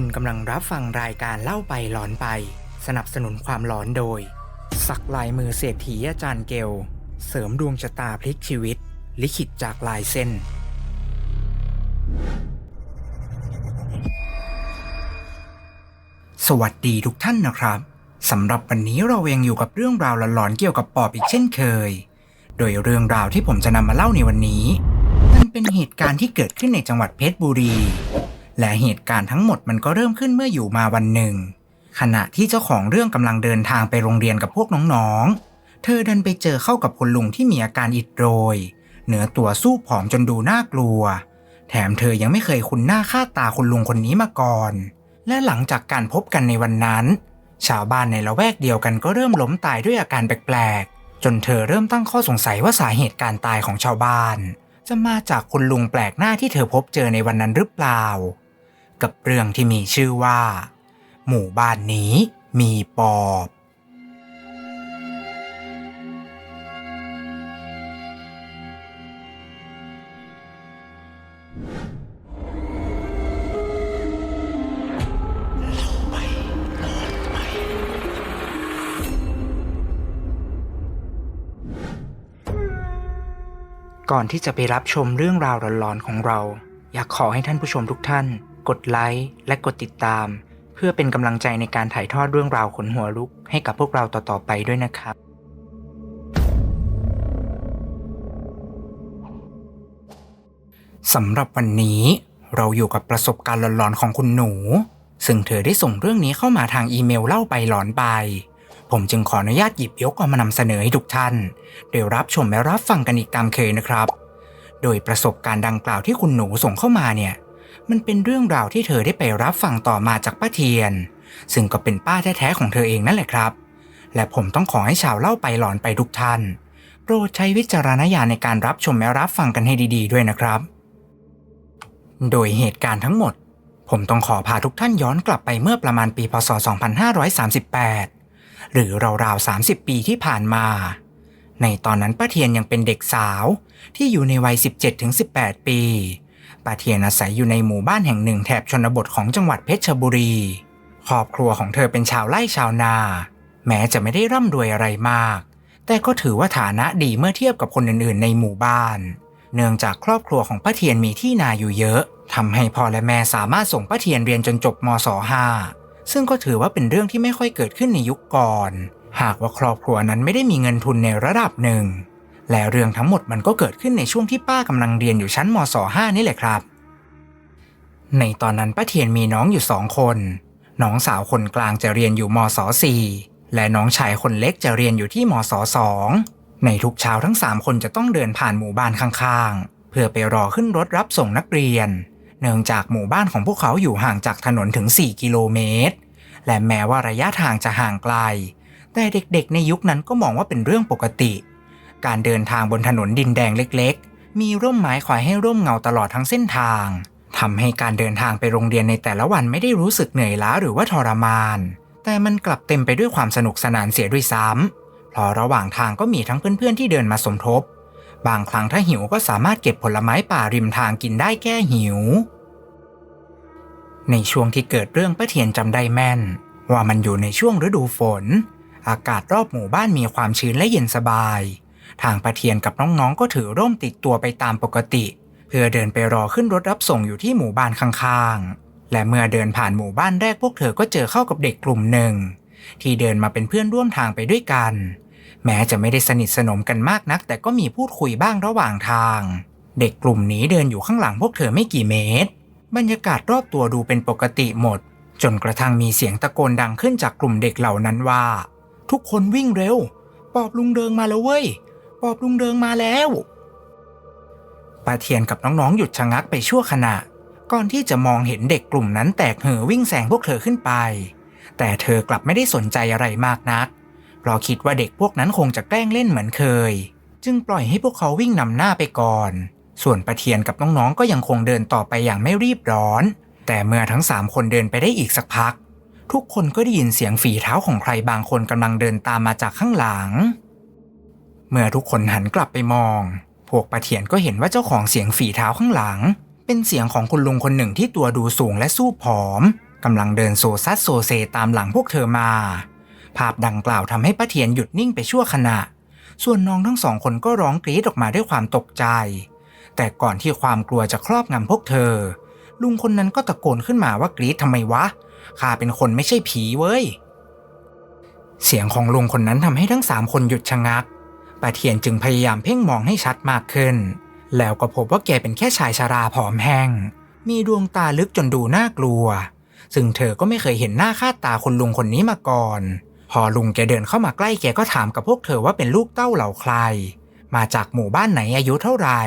คุณกำลังรับฟังรายการเล่าไปหลอนไป สนับสนุนความหลอนโดย สักลายมือเศรษฐีอาจารย์เกล เสริมดวงชะตาพลิกชีวิต ลิขิตจากลายเส้น สวัสดีทุกท่านนะครับสำหรับวันนี้เรายังอยู่กับเรื่องราวหลอนๆเกี่ยวกับปอบอีกเช่นเคย โดยเรื่องราวที่ผมจะนำมาเล่าในวันนี้ มันเป็นเหตุการณ์ที่เกิดขึ้นในจังหวัดเพชรบุรี และเหตุการณ์ทั้งหมดมันก็เริ่มขึ้นเมื่ออยู่มาวันหนึ่ง ขณะที่เจ้าของเรื่องกำลังเดินทางไปโรงเรียนกับพวกน้องๆ เธอดันไปเจอเข้ากับคุณลุงที่มีอาการอิดโรย เหนือตัวสู้ผอมจนดูน่ากลัว แถมเธอยังไม่เคยคุ้นหน้าค่าตาคุณลุงคนนี้มาก่อน และหลังจากการพบกันในวันนั้น ชาวบ้านในละแวกเดียวกันก็เริ่มล้มตายด้วยอาการแปลกๆ จนเธอเริ่มตั้งข้อสงสัยว่าสาเหตุการตายของชาวบ้านจะมาจากคุณลุงแปลกหน้าที่เธอพบเจอในวันนั้นหรือเปล่า กับเรื่องที่มีชื่อว่า หมู่บ้านนี้มีปอบ ก่อนที่จะไปรับชมเรื่องราวหลอนๆของเรา อยากขอให้ท่านผู้ชมทุกท่าน กดไลค์และกดติดตาม เพื่อเป็นกำลังใจในการถ่ายทอดเรื่องราวขนหัวลุกให้กับพวกเราต่อๆไปด้วยนะครับสำหรับวันนี้เราอยู่กับประสบการณ์หลอนๆของคุณหนู ซึ่งเธอได้ส่งเรื่องนี้เข้ามาทางอีเมลเล่าไปหลอนไป ผมจึงขออนุญาตหยิบยกเอามานำเสนอให้ทุกท่านได้รับชมและรับฟังกันอีกตามเคยนะครับ โดยประสบการณ์ดังกล่าวที่คุณหนูส่งเข้ามาเนี่ย มันเป็นเรื่องราวที่เธอได้ไปรับฟังต่อมาจากป้าเทียน ซึ่งก็เป็นป้าแท้ๆของเธอเองนั่นแหละครับ และผมต้องขอให้ชาวเล่าไปหลอนไปทุกท่านโปรดใช้วิจารณญาณในการรับชมและรับฟังกันให้ดี ๆ ด้วยนะครับ โดยเหตุการณ์ทั้งหมด ผมต้องขอพาทุกท่านย้อนกลับไปเมื่อประมาณปีพศ 2538 หรือราวๆ 30 ปีที่ผ่านมา ในตอนนั้นป้าเทียนยังเป็นเด็กสาวที่อยู่ในวัย 17-18 ปี ป้าเทียนอาศัยอยู่ในหมู่บ้านแห่งหนึ่งแถบชนบทของจังหวัดเพชรบุรี ครอบครัวของเธอเป็นชาวไร่ชาวนา แม้จะไม่ได้ร่ำรวยอะไรมาก แต่ก็ถือว่าฐานะดีเมื่อเทียบกับคนอื่นๆ ในหมู่บ้าน เนื่องจากครอบครัวของป้าเทียนมีที่นาอยู่เยอะทำให้พ่อและแม่สามารถส่งป้าเทียนเรียนจนจบมศ .5 ซึ่งก็ถือว่าเป็นเรื่องที่ไม่ค่อยเกิดขึ้นในยุคก่อน หากว่าครอบครัวนั้นไม่ได้มีเงินทุนในระดับหนึ่ง และเรื่องทั้งหมดมันก็เกิดขึ้นในช่วงที่ป้ากำลังเรียนอยู่ชั้นมศ .5 นี่แหละครับ ในตอนนั้นป้าเทียนมีน้องอยู่สองคน น้องสาวคนกลางจะเรียนอยู่มศ .4 และน้องชายคนเล็กจะเรียนอยู่ที่มศ .2 ในทุกเช้าทั้ง 3 คนจะต้องเดินผ่านหมู่บ้านข้างๆ เพื่อไปรอขึ้นรถรับส่งนักเรียน เนื่องจากหมู่บ้านของพวกเขาอยู่ห่างจากถนนถึง 4 กิโลเมตร และแม้ว่าระยะทางจะห่างไกล แต่เด็กๆ ในยุคนั้นก็มองว่าเป็นเรื่องปกติ การเดินทางบนถนนดินแดงเล็กๆ มีร่มไม้คอยให้ร่มเงาตลอดทั้งเส้นทางทำให้การเดินทางไปโรงเรียนในแต่ละวันไม่ได้รู้สึกเหนื่อยล้าหรือว่าทรมาน แต่มันกลับเต็มไปด้วยความสนุกสนานเสียด้วยซ้ำเพราะระหว่างทางก็มีทั้งเพื่อนๆที่เดินมาสมทบ บางครั้งถ้าหิวก็สามารถเก็บผลไม้ป่าริมทางกินได้แก้หิว ในช่วงที่เกิดเรื่องป้าเทียนจำได้แม่น ว่ามันอยู่ในช่วงฤดูฝน อากาศรอบหมู่บ้านมีความชื้นและเย็นสบาย ทางป้าเทียนกับน้องๆ ก็ถือร่มติดตัวไปตามปกติ เพื่อเดินไปรอขึ้นรถรับส่งอยู่ที่หมู่บ้านข้างๆ และเมื่อเดินผ่านหมู่บ้านแรกพวกเธอก็เจอเข้ากับเด็กกลุ่มหนึ่ง ที่เดินมาเป็นเพื่อนร่วมทางไปด้วยกัน แม้จะไม่ได้สนิทสนมกันมากนัก แต่ก็มีพูดคุยบ้างระหว่างทาง เด็กกลุ่มนี้เดินอยู่ข้างหลังพวกเธอไม่กี่เมตร บรรยากาศรอบตัวดูเป็นปกติหมด จนกระทั่งมีเสียงตะโกนดังขึ้นจากกลุ่มเด็กเหล่านั้นว่า ทุกคนวิ่งเร็ว ปอบลุงเดิงมาแล้วเว้ย ปอบลุงเดิงมาแล้วป้าเทียนกับน้องๆหยุดชะงักไปชั่วขณะ ก่อนที่จะมองเห็นเด็กกลุ่มนั้นแตกเห่อวิ่งแซงพวกเธอขึ้นไป แต่เธอกลับไม่ได้สนใจอะไรมากนัก เพราะคิดว่าเด็กพวกนั้นคงจะแกล้งเล่นเหมือนเคย จึงปล่อยให้พวกเขาวิ่งนำหน้าไปก่อน ส่วนป้าเทียนกับน้องๆก็ยังคงเดินต่อไปอย่างไม่รีบร้อน แต่เมื่อทั้งสามคนเดินไปได้อีกสักพัก ทุกคนก็ได้ยินเสียงฝีเท้าของใครบางคนกำลังเดินตามมาจากข้างหลัง เมื่อทุกคนหันกลับไปมอง พวกป้าเทียนก็เห็นว่าเจ้าของเสียงฝีเท้าข้างหลัง เป็นเสียงของคุณลุงคนหนึ่งที่ตัวดูสูงและสู้ผอมกำลังเดินโซซัดโซเซตามหลังพวกเธอมา ภาพดังกล่าวทำให้ป้าเทียนหยุดนิ่งไปชั่วขณะ ส่วนน้องทั้งสองคนก็ร้องกรี๊ดออกมาด้วยความตกใจ แต่ก่อนที่ความกลัวจะครอบงำพวกเธอ ลุงคนนั้นก็ตะโกนขึ้นมาว่ากรี๊ดทำไมวะ ข้าเป็นคนไม่ใช่ผีเว้ย เสียงของลุงคนนั้นทำให้ทั้งสามคนหยุดชะงัก ป้าเทียนจึงพยายามเพ่งมองให้ชัดมากขึ้น แล้วก็พบว่าแกเป็นแค่ชายชาราผอมแห้ง มีดวงตาลึกจนดูน่ากลัว ซึ่งเธอก็ไม่เคยเห็นหน้าค่าตาคนลุงคนนี้มาก่อน พอลุงแกเดินเข้ามาใกล้แกก็ถามกับพวกเธอว่าเป็นลูกเต้าเหล่าใคร มาจากหมู่บ้านไหนอายุเท่าไหร่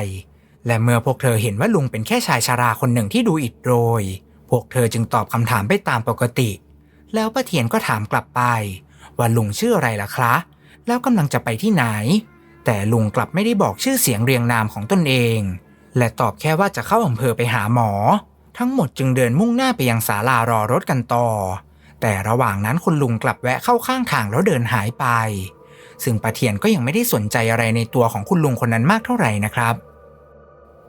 และเมื่อพวกเธอเห็นว่าลุงเป็นแค่ชายชาราคนหนึ่งที่ดูอิดโรย พวกเธอจึงตอบคำถามไปตามปกติ แล้วป้าเทียนก็ถามกลับไปว่าลุงชื่ออะไรล่ะคะ แล้วกำลังจะไปที่ไหน แต่ลุงกลับไม่ได้บอกชื่อเสียงเรียงนามของตนเอง และตอบแค่ว่าจะเข้าอำเภอไปหาหมอ ทั้งหมดจึงเดินมุ่งหน้าไปยังศาลารอรถกันต่อ แต่ระหว่างนั้นคุณลุงกลับแวะเข้าข้างทางแล้วเดินหายไป ซึ่งป้าเทียนก็ยังไม่ได้สนใจอะไรในตัวของคุณลุงคนนั้นมากเท่าไหร่นะครับ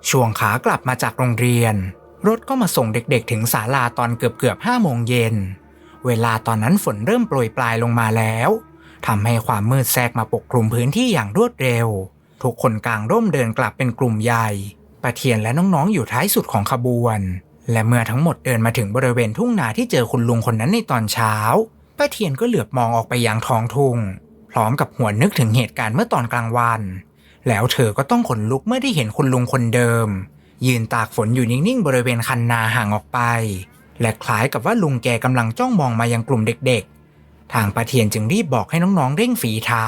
ช่วงขากลับมาจากโรงเรียน รถก็มาส่งเด็กๆ ถึงศาลาตอนเกือบเกือบห้าโมงเย็นเวลาตอนนั้นฝนเริ่มโปรยปลายลงมาแล้ว ทำให้ความมืดแทรกมาปกคลุมพื้นที่อย่างรวดเร็ว ทุกคนกลางร่มเดินกลับเป็นกลุ่มใหญ่ป้าเทียนและน้องๆอยู่ท้ายสุดของขบวน และเมื่อทั้งหมดเดินมาถึงบริเวณทุ่งนาที่เจอคุณลุงคนนั้นในตอนเช้าป้าเทียนก็เหลือบมองออกไปยังท้องทุ่ง พร้อมกับหัวนนึกถึงเหตุการณ์เมื่อตอนกลางวัน แล้วเธอก็ต้องขนลุกเมื่อได้เห็นคุณลุงคนเดิม ยืนตากฝนอยู่นิ่งๆบริเวณคันนาห่างออกไป และคล้ายกับว่าลุงแกกำลังจ้องมองมายังกลุ่มเด็กๆ ทางประเทียนจึงรีบบอกให้น้องๆเร่งฝีเท้า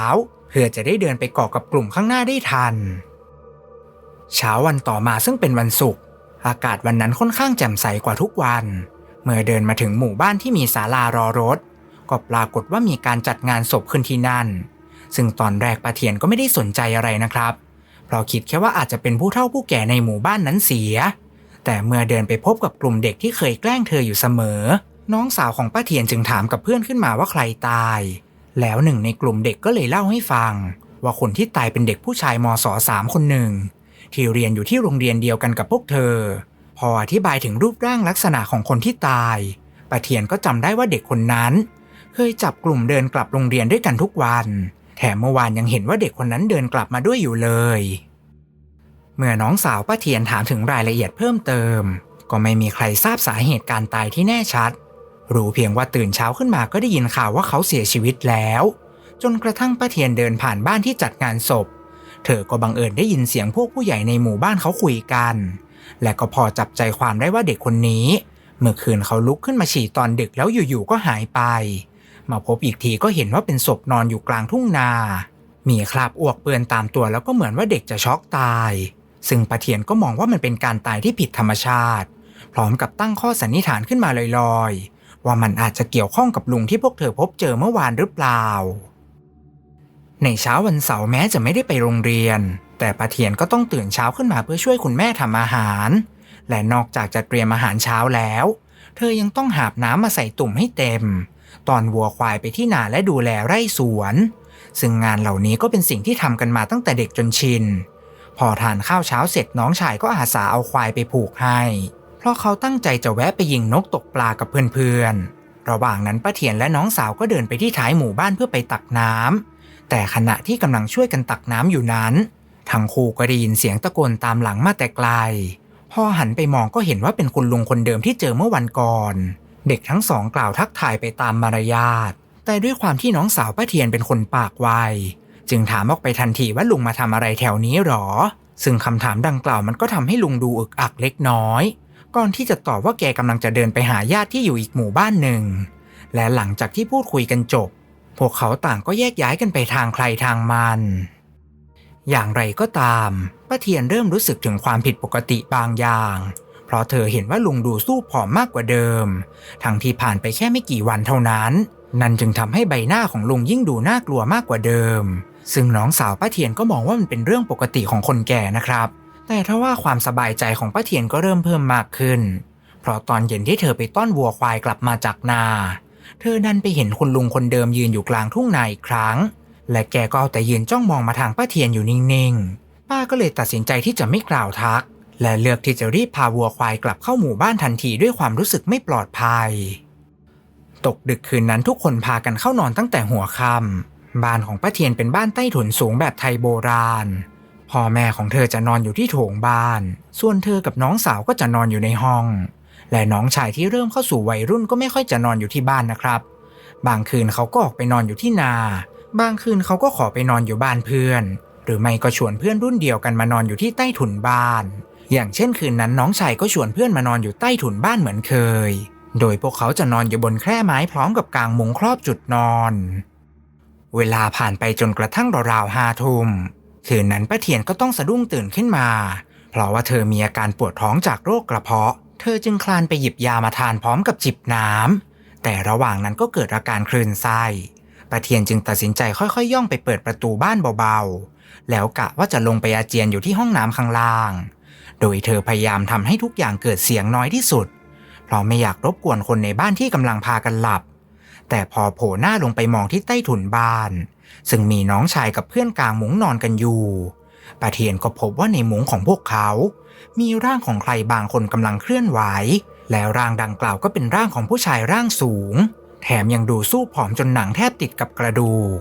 เพื่อจะได้เดินไปเกาะกับกลุ่มข้างหน้าได้ทัน เช้าวันต่อมาซึ่งเป็นวันศุกร์อากาศวันนั้นค่อนข้างแจ่มใสกว่าทุกวัน เมื่อเดินมาถึงหมู่บ้านที่มีศาลารอรถ ก็ปรากฏว่ามีการจัดงานศพขึ้นที่นั่น ซึ่งตอนแรกประเทียนก็ไม่ได้สนใจอะไรนะครับ เพราะคิดแค่ว่าอาจจะเป็นผู้เฒ่าผู้แก่ในหมู่บ้านนั้นเสีย แต่เมื่อเดินไปพบกับกลุ่มเด็กที่เคยแกล้งเธออยู่เสมอ น้องสาวของป้าเทียนจึงถามกับเพื่อนขึ้นมาว่าใครตาย แล้วหนึ่งในกลุ่มเด็กก็เลยเล่าให้ฟัง ว่าคนที่ตายเป็นเด็กผู้ชายมศสามคนหนึ่งที่เรียนอยู่ที่โรงเรียนเดียวกันกับพวกเธอ พออธิบายถึงรูปร่างลักษณะของคนที่ตายป้าเทียนก็จำได้ว่าเด็กคนนั้น เคยจับกลุ่มเดินกลับโรงเรียนด้วยกันทุกวัน แถมเมื่อวานยังเห็นว่าเด็กคนนั้นเดินกลับมาด้วยอยู่เลย เมื่อน้องสาวป้าเทียนถามถึงรายละเอียดเพิ่มเติม ก็ไม่มีใครทราบสาเหตุการตายที่แน่ชัด รู้เพียงว่าตื่นเช้าขึ้นมาก็ได้ยินข่าวว่าเขาเสียชีวิตแล้ว จนกระทั่งป้าเทียนเดินผ่านบ้านที่จัดงานศพ เธอก็บังเอิญได้ยินเสียงพวกผู้ใหญ่ในหมู่บ้านเขาคุยกัน และก็พอจับใจความได้ว่าเด็กคนนี้ เมื่อคืนเขาลุกขึ้นมาฉี่ตอนดึกแล้วอยู่ๆก็หายไป มาพบอีกทีก็เห็นว่าเป็นศพนอนอยู่กลางทุ่งนา มีคราบอ้วกเปื้อนตามตัวแล้วก็เหมือนว่าเด็กจะช็อกตาย ซึ่งปะเทียนก็มองว่ามันเป็นการตายที่ผิดธรรมชาติ พร้อมกับตั้งข้อสันนิษฐานขึ้นมาลอยๆ ว่ามันอาจจะเกี่ยวข้องกับลุงที่พวกเธอพบเจอเมื่อวานหรือเปล่า ในเช้าวันเสาร์แม้จะไม่ได้ไปโรงเรียน แต่ปะเทียนก็ต้องตื่นเช้าขึ้นมาเพื่อช่วยคุณแม่ทำอาหาร และนอกจากจะเตรียมอาหารเช้าแล้ว เธอยังต้องหาบน้ำมาใส่ตุ่มให้เต็ม ตอนวัวควายไปที่นาและดูแลไร่สวน ซึ่งงานเหล่านี้ก็เป็นสิ่งที่ทำกันมาตั้งแต่เด็กจนชิน พอทานข้าวเช้าเสร็จน้องชายก็อาสาเอาควายไปผูกให้ เพราะเขาตั้งใจจะแวะไปยิงนกตกปลากับเพื่อนๆ ระหว่างนั้นป้าเทียนและน้องสาวก็เดินไปที่ท้ายหมู่บ้านเพื่อไปตักน้ำแต่ขณะที่กำลังช่วยกันตักน้ำอยู่นั้นทั้งคู่ก็ได้ยินเสียงตะโกนตามหลังมาแต่ไกล พอหันไปมองก็เห็นว่าเป็นคุณลุงคนเดิมที่เจอเมื่อวันก่อน เด็กทั้งสองกล่าวทักทายไปตามมารยาท แต่ด้วยความที่น้องสาวป้าเทียนเป็นคนปากไวจึงถามออกไปทันทีว่าลุงมาทำอะไรแถวนี้หรอ ซึ่งคำถามดังกล่าวมันก็ทำให้ลุงดูอึกอักเล็กน้อย ก่อนที่จะตอบว่าแกกำลังจะเดินไปหาญาติที่อยู่อีกหมู่บ้านหนึ่ง และหลังจากที่พูดคุยกันจบ พวกเขาต่างก็แยกย้ายกันไปทางใครทางมัน อย่างไรก็ตามป้าเทียนเริ่มรู้สึกถึงความผิดปกติบางอย่าง เพราะเธอเห็นว่าลุงดูสู้ผอมมากกว่าเดิม ทั้งที่ผ่านไปแค่ไม่กี่วันเท่านั้น นั่นจึงทำให้ใบหน้าของลุงยิ่งดูน่ากลัวมากกว่าเดิม ซึ่งน้องสาวป้าเทียนก็มองว่ามันเป็นเรื่องปกติของคนแก่นะครับ แต่ถ้าว่าความสบายใจของป้าเทียนก็เริ่มเพิ่มมากขึ้น เพราะตอนเย็นที่เธอไปต้อนวัวควายกลับมาจากนา เธอดันไปเห็นคุณลุงคนเดิมยืนอยู่กลางทุ่งนาอีกครั้ง และแกก็เอาแต่ยืนจ้องมองมาทางป้าเทียนอยู่นิ่งๆ ป้าก็เลยตัดสินใจที่จะไม่กล่าวทัก และเลือกที่จะรีบพาวัวควายกลับเข้าหมู่บ้านทันทีด้วยความรู้สึกไม่ปลอดภัย ตกดึกคืนนั้นทุกคนพากันเข้านอนตั้งแต่หัวค่ำบ้านของป้าเทียนเป็นบ้านใต้ถุนสูงแบบไทยโบราณ พ่อแม่ของเธอจะนอนอยู่ที่โถงบ้าน ส่วนเธอกับน้องสาวก็จะนอนอยู่ในห้อง และน้องชายที่เริ่มเข้าสู่วัยรุ่นก็ไม่ค่อยจะนอนอยู่ที่บ้านนะครับ บางคืนเขาก็ออกไปนอนอยู่ที่นา บางคืนเขาก็ขอไปนอนอยู่บ้านเพื่อน หรือไม่ก็ชวนเพื่อนรุ่นเดียวกันมานอนอยู่ที่ใต้ถุนบ้าน อย่างเช่นคืนนั้นน้องชายก็ชวนเพื่อนมานอนอยู่ใต้ถุนบ้านเหมือนเคย โดยพวกเขาจะนอนอยู่บนแคร่ไม้พร้อมกับกางมุงครอบจุดนอน เวลาผ่านไปจนกระทั่งราวๆห้าทุ่ม คืนนั้นป้าเทียนก็ต้องสะดุ้งตื่นขึ้นมา เพราะว่าเธอมีอาการปวดท้องจากโรคกระเพาะ เธอจึงคลานไปหยิบยามาทานพร้อมกับจิบน้ำแต่ระหว่างนั้นก็เกิดอาการคลื่นไส้ป้าเทียนจึงตัดสินใจค่อยๆ ย่องไปเปิดประตูบ้านเบาๆ แล้วกะว่าจะลงไปอาเจียนอยู่ที่ห้องน้ำข้างล่าง โดยเธอพยายามทำให้ทุกอย่างเกิดเสียงน้อยที่สุด เพราะไม่อยากรบกวนคนในบ้านที่กำลังพากันหลับ แต่พอโผล่หน้าลงไปมองที่ใต้ถุนบ้าน ซึ่งมีน้องชายกับเพื่อนกลางมุ้งนอนกันอยู่ป้าเทียนก็พบว่าในมุ้งของพวกเขา มีร่างของใครบางคนกำลังเคลื่อนไหว แล้วร่างดังกล่าวก็เป็นร่างของผู้ชายร่างสูง แถมยังดูสู้ผอมจนหนังแทบติดกับกระดูก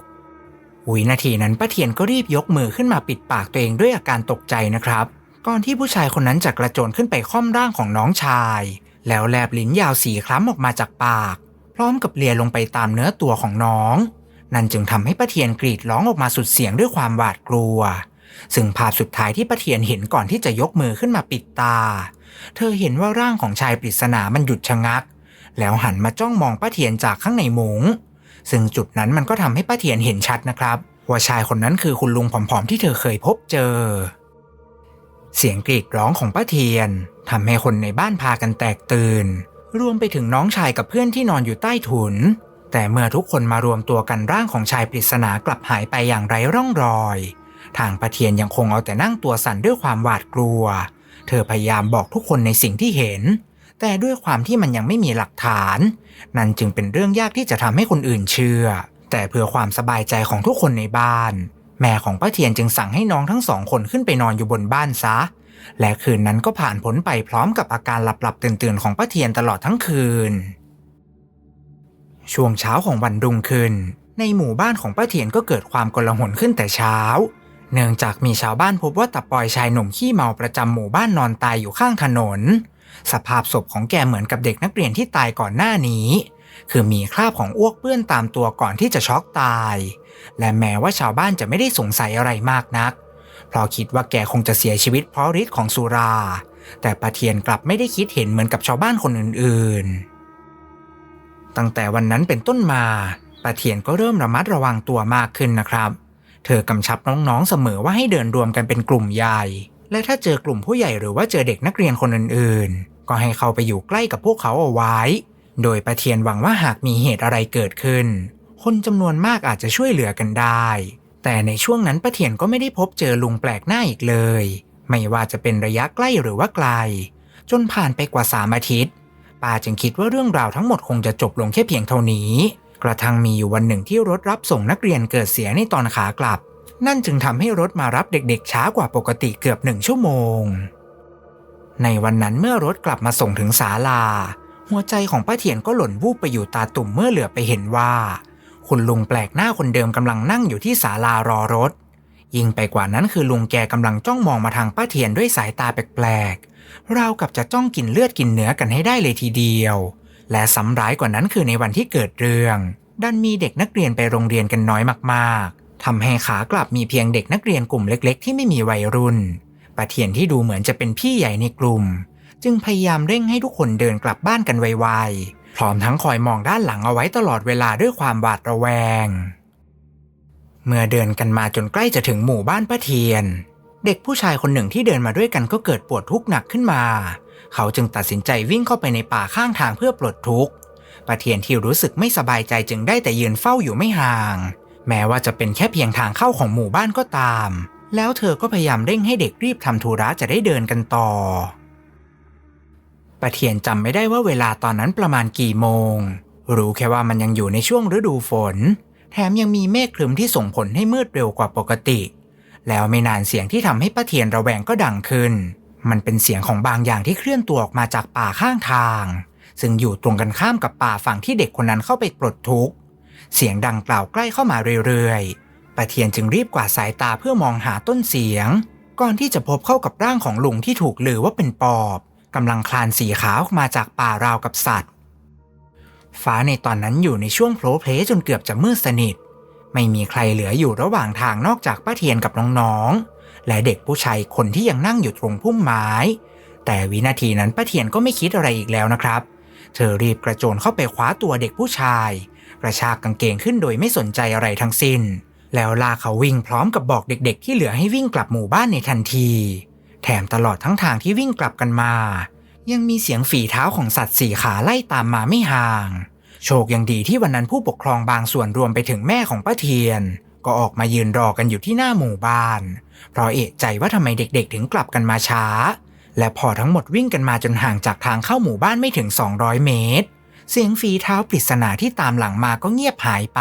วินาทีนั้นป้าเทียนก็รีบยกมือขึ้นมาปิดปากตัวเองด้วยอาการตกใจนะครับ ก่อนที่ผู้ชายคนนั้นจะกระโจนขึ้นไปค่อมร่างของน้องชาย แล้วแลบลิ้นยาวสีคล้ำออกมาจากปาก พร้อมกับเลียลงไปตามเนื้อตัวของน้อง นั่นจึงทำให้ป้าเทียนกรีดร้องออกมาสุดเสียงด้วยความหวาดกลัว ซึ่งภาพสุดท้ายที่ป้าเทียนเห็นก่อนที่จะยกมือขึ้นมาปิดตา เธอเห็นว่าร่างของชายปริศนามันหยุดชะงัก แล้วหันมาจ้องมองป้าเทียนจากข้างในมุง้งซึ่งจุดนั้นมันก็ทำให้ป้าเทียนเห็นชัดนะครับ ว่าชายคนนั้นคือคุณลุงผอมๆที่เธอเคยพบเจอ เสียงกรีดร้องของป้าเทียนทำให้คนในบ้านพากันแตกตื่นรวมไปถึงน้องชายกับเพื่อนที่นอนอยู่ใต้ถุน แต่เมื่อทุกคนมารวมตัวกันร่างของชายปริศนากลับหายไปอย่างไร้ร่องรอย ทางป้าเทียนยังคงเอาแต่นั่งตัวสั่นด้วยความหวาดกลัว เธอพยายามบอกทุกคนในสิ่งที่เห็น แต่ด้วยความที่มันยังไม่มีหลักฐาน นั่นจึงเป็นเรื่องยากที่จะทำให้คนอื่นเชื่อ แต่เพื่อความสบายใจของทุกคนในบ้าน แม่ของป้าเทียนจึงสั่งให้น้องทั้งสองคนขึ้นไปนอนอยู่บนบ้านซะ และคืนนั้นก็ผ่านพ้นไปพร้อมกับอาการหลับๆตื่นๆของป้าเทียนตลอดทั้งคืน ช่วงเช้าของวันรุ่งขึ้น ในหมู่บ้านของป้าเทียนก็เกิดความกลาหลขึ้นแต่เช้า เนื่องจากมีชาวบ้านพบว่าตาปอยชายหนุ่มขี้เมาประจำหมู่บ้านนอนตายอยู่ข้างถนน สภาพศพของแกเหมือนกับเด็กนักเรียนที่ตายก่อนหน้านี้ คือมีคราบของอ้วกเปื้อนตามตัวก่อนที่จะช็อกตาย และแม้ว่าชาวบ้านจะไม่ได้สงสัยอะไรมากนัก เพราะคิดว่าแกคงจะเสียชีวิตเพราะฤทธิ์ของสุรา แต่ป้าเทียนกลับไม่ได้คิดเห็นเหมือนกับชาวบ้านคนอื่นๆ ตั้งแต่วันนั้นเป็นต้นมาป้าเทียนก็เริ่มระมัดระวังตัวมากขึ้นนะครับ เธอกำชับน้องๆเสมอว่าให้เดินรวมกันเป็นกลุ่มใหญ่ และถ้าเจอกลุ่มผู้ใหญ่หรือว่าเจอเด็กนักเรียนคนอื่นๆ ก็ให้เขาไปอยู่ใกล้กับพวกเขาเอาไว้ โดยป้าเทียนหวังว่าหากมีเหตุอะไรเกิดขึ้น คนจำนวนมากอาจจะช่วยเหลือกันได้ แต่ในช่วงนั้นป้าเทียนก็ไม่ได้พบเจอลุงแปลกหน้าอีกเลย ไม่ว่าจะเป็นระยะใกล้หรือว่าไกล จนผ่านไปกว่าสามอาทิตย์ ป้าจึงคิดว่าเรื่องราวทั้งหมดคงจะจบลงแค่เพียงเท่านี้ กระทั่งมีอยู่วันหนึ่งที่รถรับส่งนักเรียนเกิดเสียในตอนขากลับ นั่นจึงทำให้รถมารับเด็กๆช้ากว่าปกติเกือบหนึ่งชั่วโมง ในวันนั้นเมื่อรถกลับมาส่งถึงศาลา หัวใจของป้าเทียนก็หล่นวูบไปอยู่ตาตุ่มเมื่อเหลือไปเห็นว่า คุณลุงแปลกหน้าคนเดิมกำลังนั่งอยู่ที่ศาลารอรถ ยิ่งไปกว่านั้นคือลุงแกกำลังจ้องมองมาทางป้าเทียนด้วยสายตาแปลกๆ เรากับจะจ้องกินเลือดกินเนื้อกันให้ได้เลยทีเดียว และซ้ำร้ายกว่านั้นคือในวันที่เกิดเรื่องดันมีเด็กนักเรียนไปโรงเรียนกันน้อยมากๆทำให้ขากลับมีเพียงเด็กนักเรียนกลุ่มเล็ก ๆ ที่ไม่มีวัยรุ่นป้าเทียนที่ดูเหมือนจะเป็นพี่ใหญ่ในกลุ่ม จึงพยายามเร่งให้ทุกคนเดินกลับบ้านกันไวๆพร้อมทั้งคอยมองด้านหลังเอาไว้ตลอดเวลาด้วยความหวาดระแวง เมื่อเดินกันมาจนใกล้จะถึงหมู่บ้านป้าเทียน เด็กผู้ชายคนหนึ่งที่เดินมาด้วยกันก็เกิดปวดทุกข์หนักขึ้นมา เขาจึงตัดสินใจวิ่งเข้าไปในป่าข้างทางเพื่อปลดทุกข์ป้าเทียนที่รู้สึกไม่สบายใจจึงได้แต่ยืนเฝ้าอยู่ไม่ห่าง แม้ว่าจะเป็นแค่เพียงทางเข้าของหมู่บ้านก็ตาม แล้วเธอก็พยายามเร่งให้เด็กรีบทำธุระจะได้เดินกันต่อป้าเทียนจำไม่ได้ว่าเวลาตอนนั้นประมาณกี่โมง รู้แค่ว่ามันยังอยู่ในช่วงฤดูฝน แถมยังมีเมฆครึมที่ส่งผลให้มืดเร็วกว่าปกติ แล้วไม่นานเสียงที่ทำให้ป้าเทียนระแวงก็ดังขึ้น มันเป็นเสียงของบางอย่างที่เคลื่อนตัวออกมาจากป่าข้างทาง ซึ่งอยู่ตรงกันข้ามกับป่าฝั่งที่เด็กคนนั้นเข้าไปปลดทุกข์ เสียงดังกล่าวใกล้เข้ามาเรื่อยๆประเทียนจึงรีบกวาดสายตาเพื่อมองหาต้นเสียง ก่อนที่จะพบเข้ากับร่างของลุงที่ถูกลือว่าเป็นปอบกำลังคลานสีขาวออกมาจากป่าราวกับสัตว์ ฟ้าในตอนนั้นอยู่ในช่วงโผล่เพลจนเกือบจะมืดสนิท ไม่มีใครเหลืออยู่ระหว่างทางนอกจากป้าเทียนกับน้องๆ และเด็กผู้ชายคนที่ยังนั่งอยู่ตรงพุ่มไม้ แต่วินาทีนั้นป้าเทียนก็ไม่คิดอะไรอีกแล้วนะครับ เธอรีบกระโจนเข้าไปคว้าตัวเด็กผู้ชาย กระชากกางเกงขึ้นโดยไม่สนใจอะไรทั้งสิ้น แล้วลากเขาวิ่งพร้อมกับบอกเด็ก ๆ ที่เหลือให้วิ่งกลับหมู่บ้านในทันที แถมตลอดทั้งทางที่วิ่งกลับกันมา ยังมีเสียงฝีเท้าของสัตว์สี่ขาไล่ตามมาไม่ห่าง โชคยังดีที่วันนั้นผู้ปกครองบางส่วนรวมไปถึงแม่ของป้าเทียน ก็ออกมายืนรอกันอยู่ที่หน้าหมู่บ้าน เพราะเอะใจว่าทำไมเด็กๆ ถึงกลับกันมาช้า และพอทั้งหมดวิ่งกันมาจนห่างจากทางเข้าหมู่บ้านไม่ถึง 200 เมตร เสียงฝีเท้าปริศนาที่ตามหลังมาก็เงียบหายไป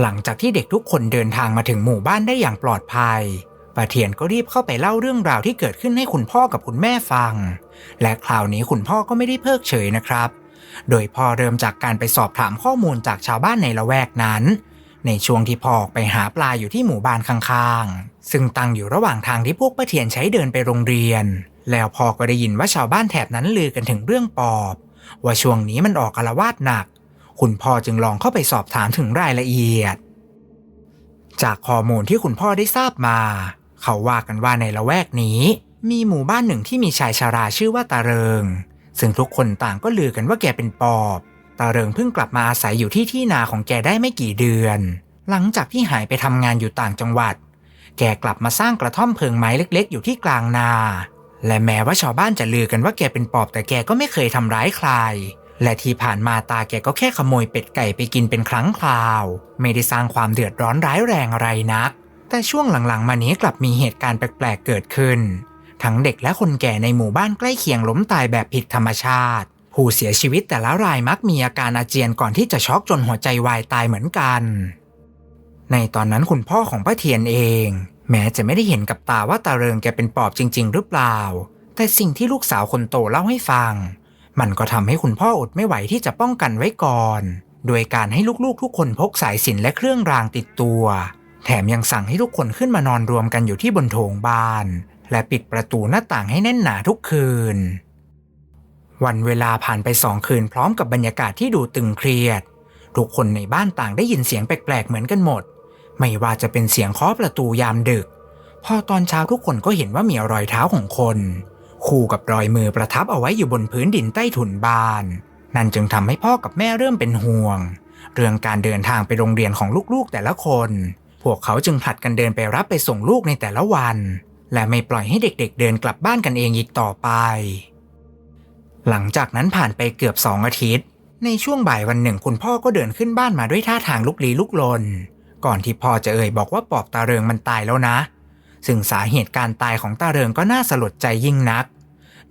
หลังจากที่เด็กทุกคนเดินทางมาถึงหมู่บ้านได้อย่างปลอดภัยป้าเทียนก็รีบเข้าไปเล่าเรื่องราวที่เกิดขึ้นให้คุณพ่อกับคุณแม่ฟัง และคราวนี้คุณพ่อก็ไม่ได้เพิกเฉยนะครับ โดยพ่อเริ่มจากการไปสอบถามข้อมูลจากชาวบ้านในละแวกนั้น ในช่วงที่พ่อออกไปหาปลาอยู่ที่หมู่บ้านข้างๆ ซึ่งตั้งอยู่ระหว่างทางที่พวกป้าเทียนใช้เดินไปโรงเรียน แล้วพ่อก็ได้ยินว่าชาวบ้านแถบนั้นลือกันถึงเรื่องปอบ ว่าช่วงนี้มันออกอาละวาดหนัก คุณพ่อจึงลองเข้าไปสอบถามถึงรายละเอียด จากข้อมูลที่คุณพ่อได้ทราบมา เขาว่ากันว่าในละแวกนี้มีหมู่บ้านหนึ่งที่มีชายชาราชื่อว่าตาเริง ซึ่งทุกคนต่างก็ลือกันว่าแกเป็นปอบตาเริงเพิ่งกลับมาอาศัยอยู่ที่ที่นาของแกได้ไม่กี่เดือน หลังจากที่หายไปทำงานอยู่ต่างจังหวัด แกกลับมาสร้างกระท่อมเพิงไม้เล็ก ๆ อยู่ที่กลางนา และแม้ว่าชาวบ้านจะลือกันว่าแกเป็นปอบแต่แกก็ไม่เคยทำร้ายใคร และที่ผ่านมาตาแกก็แค่ขโมยเป็ดไก่ไปกินเป็นครั้งคราว ไม่ได้สร้างความเดือดร้อนร้ายแรงอะไรนัก แต่ช่วงหลังๆ มานี้กลับมีเหตุการณ์แปลกๆเกิดขึ้น ทั้งเด็กและคนแก่ในหมู่บ้านใกล้เคียงล้มตายแบบผิดธรรมชาติ ผู้เสียชีวิตแต่ละรายมักมีอาการอาเจียนก่อนที่จะช็อกจนหัวใจวายตายเหมือนกัน ในตอนนั้นคุณพ่อของป้าเทียนเอง แม้จะไม่ได้เห็นกับตาว่าตาเริงแกเป็นปอบจริง ๆ หรือเปล่า แต่สิ่งที่ลูกสาวคนโตเล่าให้ฟัง มันก็ทำให้คุณพ่ออดไม่ไหวที่จะป้องกันไว้ก่อน โดยการให้ลูกๆ ทุกคนพกสายสิญจนและเครื่องรางติดตัว แถมยังสั่งให้ทุกคนขึ้นมานอนรวมกันอยู่ที่บนโถงบ้าน และปิดประตูหน้าต่างให้แน่นหนาทุกคืน วันเวลาผ่านไปสองคืนพร้อมกับบรรยากาศที่ดูตึงเครียด ทุกคนในบ้านต่างได้ยินเสียงแปลกๆเหมือนกันหมด ไม่ว่าจะเป็นเสียงเคาะประตูยามดึก พอตอนเช้าทุกคนก็เห็นว่ามีรอยเท้าของคน คู่กับรอยมือประทับเอาไว้อยู่บนพื้นดินใต้ถุนบ้าน นั่นจึงทำให้พ่อกับแม่เริ่มเป็นห่วง เรื่องการเดินทางไปโรงเรียนของลูกๆแต่ละคน พวกเขาจึงผลัดกันเดินไปรับไปส่งลูกในแต่ละวัน และไม่ปล่อยให้เด็กๆเดินกลับบ้านกันเองอีกต่อไป หลังจากนั้นผ่านไปเกือบสองอาทิตย์ ในช่วงบ่ายวันหนึ่งคุณพ่อก็เดินขึ้นบ้านมาด้วยท่าทางลุกลี้ลุกลน ก่อนที่พ่อจะเอ่ยบอกว่าปอบตาเริงมันตายแล้วนะ ซึ่งสาเหตุการตายของตาเริงก็น่าสลดใจยิ่งนัก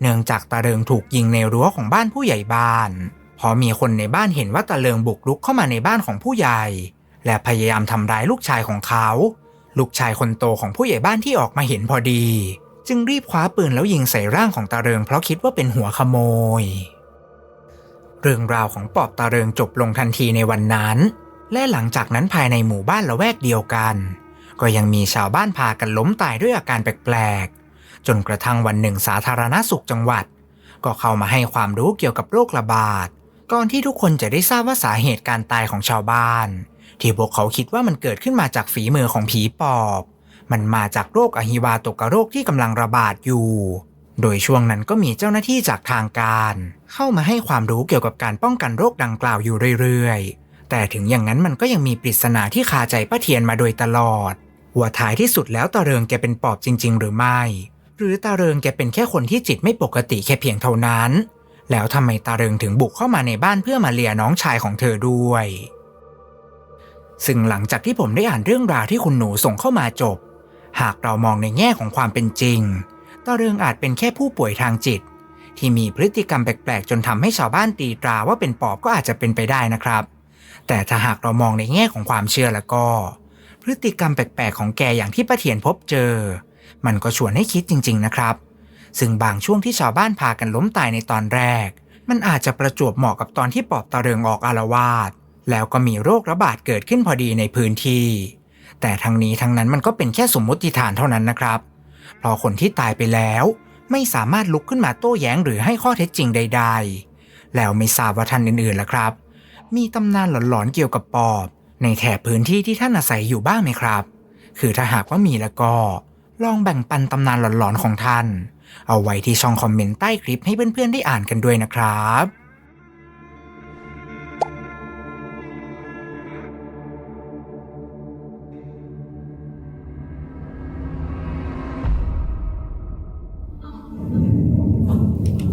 เนื่องจากตาเริงถูกยิงในรั้วของบ้านผู้ใหญ่บ้านพอมีคนในบ้านเห็นว่าตาเริงบุกรุกเข้ามาในบ้านของผู้ใหญ่ และพยายามทำร้ายลูกชายของเขา ลูกชายคนโตของผู้ใหญ่บ้านที่ออกมาเห็นพอดี จึงรีบคว้าปืนแล้วยิงใส่ร่างของตาเริงเพราะคิดว่าเป็นหัวขโมย เรื่องราวของปอบตาเริงจบลงทันทีในวันนั้น และหลังจากนั้นภายในหมู่บ้านละแวกเดียวกัน ก็ยังมีชาวบ้านพากันล้มตายด้วยอาการแปลกๆ จนกระทั่งวันหนึ่งสาธารณสุขจังหวัด ก็เข้ามาให้ความรู้เกี่ยวกับโรคระบาดก่อนที่ทุกคนจะได้ทราบว่าสาเหตุการตายของชาวบ้าน ที่พวกเขาคิดว่ามันเกิดขึ้นมาจากฝีมือของผีปอบ มันมาจากโรคอหิวาตกโรคที่กำลังระบาดอยู่ โดยช่วงนั้นก็มีเจ้าหน้าที่จากทางการ เข้ามาให้ความรู้เกี่ยวกับการป้องกันโรคดังกล่าวอยู่เรื่อยๆ แต่ถึงอย่างนั้นมันก็ยังมีปริศนาที่คาใจป้าเทียนมาโดยตลอด ว่าท้ายที่สุดแล้วตาเริงแกเป็นปอบจริง ๆ หรือไม่ หรือตาเริงแกเป็นแค่คนที่จิตไม่ปกติแค่เพียงเท่านั้น แล้วทำไมตาเริงถึงบุกเข้ามาในบ้านเพื่อมาเลียน้องชายของเธอด้วย ซึ่งหลังจากที่ผมได้อ่านเรื่องราวที่คุณหนูส่งเข้ามาจบ หากเรามองในแง่ของความเป็นจริงตาเริงอาจเป็นแค่ผู้ป่วยทางจิต ที่มีพฤติกรรมแปลกๆ จนทำให้ชาวบ้านตีตราว่าเป็นปอบก็อาจจะเป็นไปได้นะครับ แต่ถ้าหากเรามองในแง่ของความเชื่อแล้วก็ พฤติกรรมแปลกๆ ของแกอย่างที่ป้าเทียนพบเจอ มันก็ชวนให้คิดจริง ๆ นะครับ ซึ่งบางช่วงที่ชาวบ้านพากันล้มตายในตอนแรก มันอาจจะประจวบเหมาะกับตอนที่ปอบตะเริงออกอารวาส แล้วก็มีโรคระบาดเกิดขึ้นพอดีในพื้นที่ แต่ทั้งนี้ทั้งนั้นมันก็เป็นแค่สมมติฐานเท่านั้นนะครับ เพราะคนที่ตายไปแล้วไม่สามารถลุกขึ้นมาโต้แย้งหรือให้ข้อเท็จจริงใด ๆ แล้วไม่ทราบว่าท่านอื่นๆล่ะครับ มีตำนานหลอนๆเกี่ยวกับปอบ ในแถบพื้นที่ที่ท่านอาศัยอยู่บ้างไหมครับ คือถ้าหากว่ามีแล้วก็ ลองแบ่งปันตำนานหลอนๆของท่าน เอาไว้ที่ช่องคอมเมนต์ใต้คลิปให้เพื่อนๆได้อ่านกันด้วยนะครับ